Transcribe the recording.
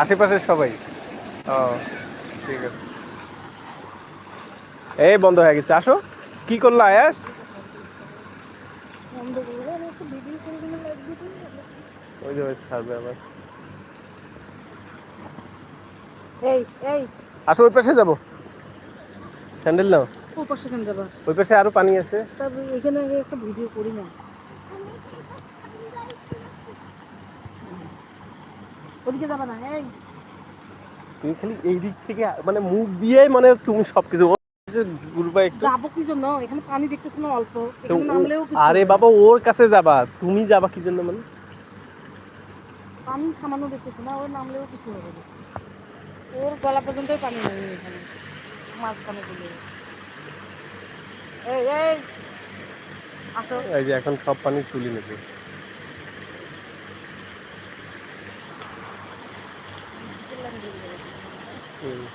আশেপাশের সবাই। ও ঠিক আছে। এই বন্ধ হয়ে গেছে। আসো। কি করল আয়াস? ওই যে ছাড়বে আবার। এই এই। আসো ওই পাশে যাব। স্যান্ডেল নাও। ও পাশে কেন যাবা? ওই পাশে আরও পানি আছে। তারপর এখানে আগে একটা ভিডিও করি না। ওদিকে যাবা না এই। তুমি খালি এই দিক থেকে মানে মুখ দিয়েই মানে তুমি সবকিছু ও যে একটু। যাব কি জন্য? এখানে পানি দেখতেছ না অল্প। এখানে নামলেও আরে বাবা ওর কাছে যাবা। তুমি যাবা কি জন্য মানে? পানি সামান্য দেখতেছ না ওর নামলেও কিছু হবে না। ওর গলা পর্যন্তই পানি নেই এখানে। মাঝখানে গুলো। এই এই। আসো। এই যে এখন সব পানি তুলি নেবে 嗯。